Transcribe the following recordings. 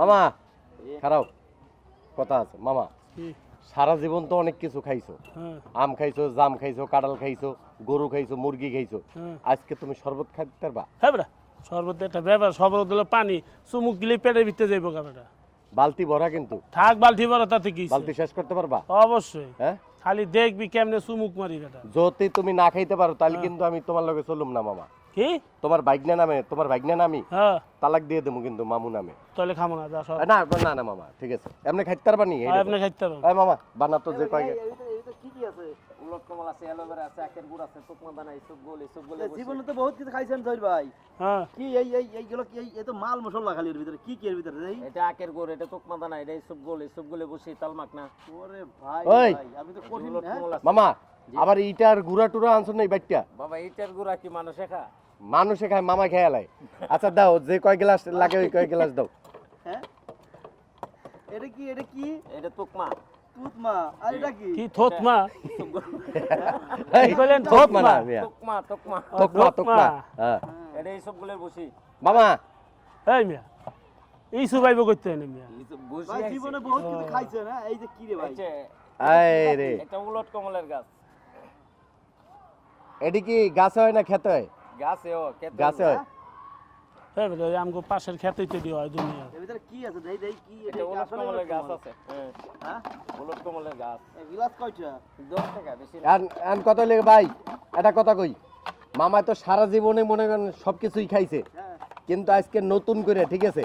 মামা খারাপ কথা আছে মামা। সারা জীবন তো অনেক কিছু খাইছো। হ্যাঁ। আম খাইছো জাম খাইছো কাঁঠাল খাইছো গরু খাইছো মুরগি খাইছো। হ্যাঁ। আজকে তুমি শরবত খাইতে পারবা? হ্যাঁ বেটা সর্বত একটা ব্যাপার শরবত হলো পানি। চুমুক দিলে পেটের ভিতরে যাইব কাপড়টা বালতি ভরা কিন্তু। থাক বালতি ভরা তাতে কি বালতি শেষ করতে পারবা? অবশ্যই। হ্যাঁ? খালি দেখবি কেমনে চুমুক মারি বেটা। যদি তুমি না খাইতে পারো তাহলে কিন্তু আমি তোমার লগে চলুম না মামা। কি? তোমার নামে তোমার বাইকনা নামি হ্যাঁ। তালাক দিয়ে দেবো কিন্তু মামু নামে। তাহলে খামো না যা সব। না না না মামা ঠিক আছে। এমনি খাইতে পারবা নি? আর আপনি খাইতে পারবেন এই মামা বানা তো যে কয় উলট কমল আছে অ্যালোভেরা আছে আখের গুড় আছে দানা গোল গোল জীবনে তো বহুত কিছু খাইছেন জয় ভাই। হ্যাঁ। কি এই এই এইগুলো কি এই- তো মাল মশলা খালি এর ভিতরে কি কি এর ভিতরে এই এটা আখের গুড় এটা তুকমা দানা এটা ইসব গোল ইসব গোলে বসে তালমাক না। ওরে ভাই ভাই আমি তো কঠিন হ্যাঁ? আছে। মামা আবার ইটার গুড়া টুরা আনছো না এই বাইকটা বাবা ইটার গুড়া কি মানুষে খা? মানুষে খায় মামা খেয়ে আলাই আচ্ছা দাও যে কয় গ্লাস লাগে ওই কয় গ্লাস দাও। হ্যাঁ? এটা কি এটা কি? এটা তুকমা তুতমা আর এটা কি? কি এই। মিয়া। তুকমা তুকমা তোকমা তোকমা হ্যাঁ। এটা গোলে বসি। মামা। এই মিয়া। এই সুবাইব করতে না মিয়া। বসি ভাই জীবনে বহুত কিছু খাইছেন হ্যাঁ এই যে কি রে ভাই? এই রে। এটা উলট কমলের গাছ। এটি কি গাছে হয় না খেতে হয়? গাছে ও কেতে গাছে হয়? হ্যাঁ বেটা আমগো পাশের হয় দুনিয়া। এর ভিতরে কি আছে? দেই দেই কি এটা কমলের গাছ আছে। হ্যাঁ। হ্যাঁ? কমলের গাছ। এই গিলাস কয়টা? দশ টাকা বেশি না। আর আর কত লেগে ভাই? এটা কথা কই? মামা তো সারা জীবনে মনে করেন সব কিছুই খাইছে। হ্যাঁ। কিন্তু আজকে নতুন করে ঠিক আছে?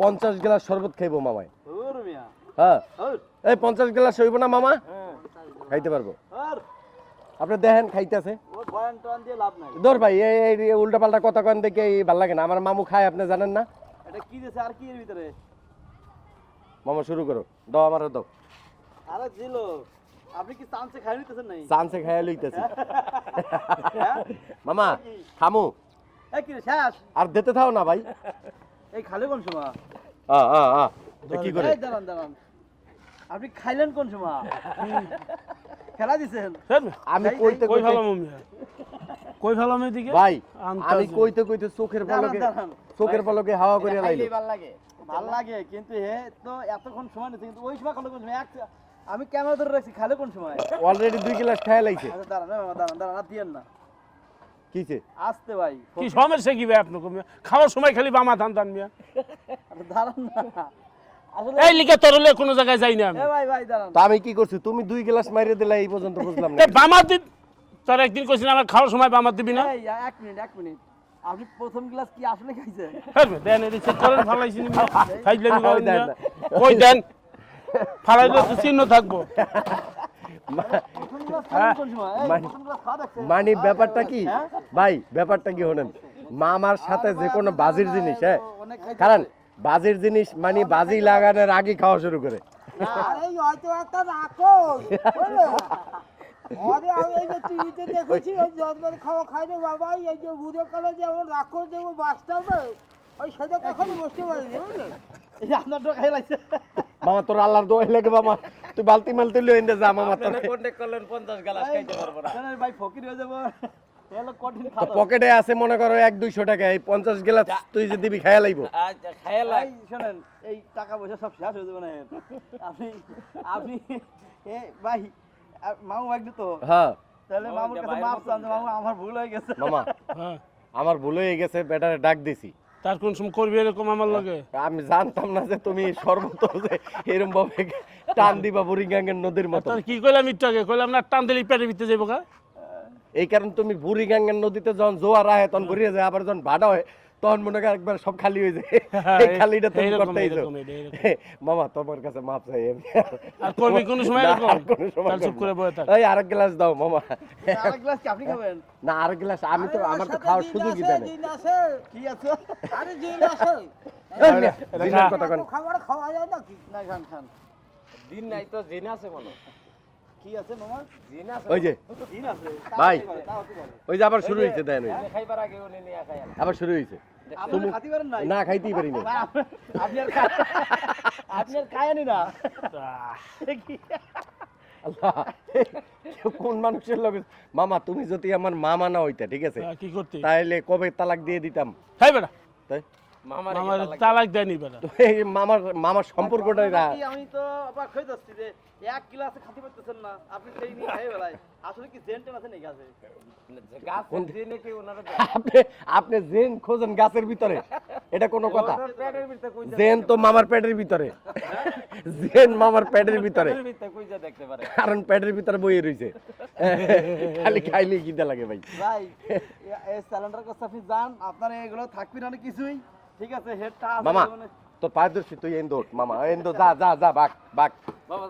পঞ্চাশ গ্লাস শরবত খাইবো মামায়। হ্যাঁ। এই পঞ্চাশ গ্লাস হইব না মামা? হ্যাঁ। খাইতে পারব। আপনি দেখেন খাইতেছে। দৌড় ভাই এই উল্টা পাল্টা কথা কন দেখে ভালো লাগে না। আমার মামু খায় আপনি জানেন না? এটা কি দিছে? আর কি এর ভিতরে? মামা শুরু করো। দাও আমার দাও। আরে ছিল আপনি কি চান্সে খাই নিতেছেন নাই? চান্সে খাইয়া লইতেছি। হ্যাঁ? মামা খামু এই কি শেষ? আর দিতে থাও না ভাই। এই খালে কোন সময়? আ আ আ কি করে? দাঁড়ান দাঁড়ান। আপনি খাইলেন কোন সময়? খেলা দিছেন? আমি কইতে কই ফেলাম কই ফেলাম এদিকে? ভাই আমি কইতে কইতে চোখের পলকে চোখের পলকে হাওয়া করে লাইলো। ভালো লাগে ভালো লাগে কিন্তু হে তো এতক্ষণ সময় কিন্তু ওই সময় খালে কোন এক আমি ক্যামেরা ধরে রাখছি খালে কোন সময়? অলরেডি দুই গ্লাস খাইয়া লাইছে। আচ্ছা দাঁড়ান দাঁড়ান দাঁড়ান দিয়েন না। কিছে আসতে ভাই কি সমস্যা কি ভাই আপনাকে খাওয়ার সময় খালি বামা ধান ধান মিয়া। দাঁড়ান না। এই তরলে কোনো জায়গায় যাই না আমি। ভাই ভাই দাঁড়ান। তা আমি কি করছি? তুমি দুই গ্লাস মাইরে দিলে এই পর্যন্ত বুঝলাম না। বামার দিন তোর একদিন কইছিস আমার খাওয়ার সময় বামার দিবি না। এই এক মিনিট এক মিনিট। আপনি প্রথম গ্লাস কি আসলে খাইছেন হ্যাঁ দেন চেক করেন। কই ফালাইলে তো চিহ্ন থাকব। মানে- মানে ব্যাপারটা কি? ভাই ব্যাপারটা কি হলেন মামার সাথে যে কোনো বাজির জিনিস হ্যাঁ? কারণ বাজির জিনিস মানে বাজি লাগানোর আগে খাওয়া শুরু করে। মামা তোর আল্লাহর লাগে মামা। তুই বালতি মালতি লই যা মামা তোর। কন্টাক্ট করলেন পঞ্চাশ গালাস খাইতে পারব না। ভাই ফকির হয়ে যাব। তো পকেটে আছে মনে করো এক দুইশো টাকা এই পঞ্চাশ গেলা তুই যে দিবি খাইয়া লাইব। আচ্ছা খাইয়া লাগ। এই শোনেন এই টাকা পয়সা সব শেষ হয়ে যাবে না আপনি আপনি এ ভাই মামু একটু তো। হ্যাঁ। তাহলে মামুর কাছে মাপ চান মামু আমার ভুল হয়ে গেছে। মামা হ্যাঁ। আমার ভুল হয়ে গেছে বেটারে ডাক দিছি। তার কোন সময় করবি এরকম আমার লগে? আমি জানতাম না যে তুমি সর্বত যে এরম ভাবে টান দিবা বুড়িগাঙ্গের নদীর মতো। তোর কি কইলাম একটু আগে কইলাম না টান দিলে পেটের ভিতরে যাইব কা এই কারণে তুমি বুড়িগাঙ্গের নদীতে যখন জোয়ার আহে তখন ঘুরিয়ে যায় আবার যখন ভাড়া হয় তখন মনে কর একবার সব খালি হয়ে যায়। এই খালিটা তুমি এইরকম। মামা তোমার কাছে মাপ চাই আমি। আর করবি কোনো সময় আর কোনো সময় চুপ করে বসে থাক। এই আরেক গ্লাস দাও মামা। আরেক গ্লাস কি আপনি খাবেন? না আরেক গ্লাস আমি তো আমার তো খাওয়ার সুযোগই দিন না কি আছে? আরে দিন আছে। দিনের কথা কন। খাবার খাওয়া যায় নাকি? না খান খান দিন নাই তো জিন আছে মনে ওই যে। ভাই। ওই যে আবার শুরু হয়েছে দেন ওই। আবার শুরু হয়েছে। না খাইতেই পারি না ভাই, আপনি- আপনি আর খা- আপনি আর খায়নি না? আল্লাহ কোন মানুষের লগে মামা তুমি যদি আমার মামা না হইতা ঠিক আছে? কি করতে? তাহলে কবে তালাক দিয়ে দিতাম? হাই বেটা তাই? মামার তালাক দেয়নি বেটা। এই মামার মামার সম্পর্কটাই না আমি তো অবাক হয়ে যাচ্ছি যে এক গ্লাসে খাতে পারতেছেন না আপনি সেই নিয়ে খাই বেলায়। আসলে কি জেন্টেন আছে নাকি গাছে? গাছ দিনে কি ওনারা আপনি আপনি জেন খোঁজেন গাছের ভিতরে এটা কোনো কথা। জেন তো মামার পেটের ভিতরে। জেন মামার পেটের ভিতরে পেটের ভিতরে। কই যা দেখতে পারে? কারণ পেটের ভিতরে বইয়ে রয়েছে খালি খাইলে কিটা লাগে ভাই। ভাই এই স্যালেন্ডার কাছে আপনি যান আপনার এগুলো থাকবি না কিছুই। ঠিক আছে হেডটা মামা তোর পারদর্শী ধরছি তুই এন্দোর মামা এন্দো যা যা যা বাক বাক বাবা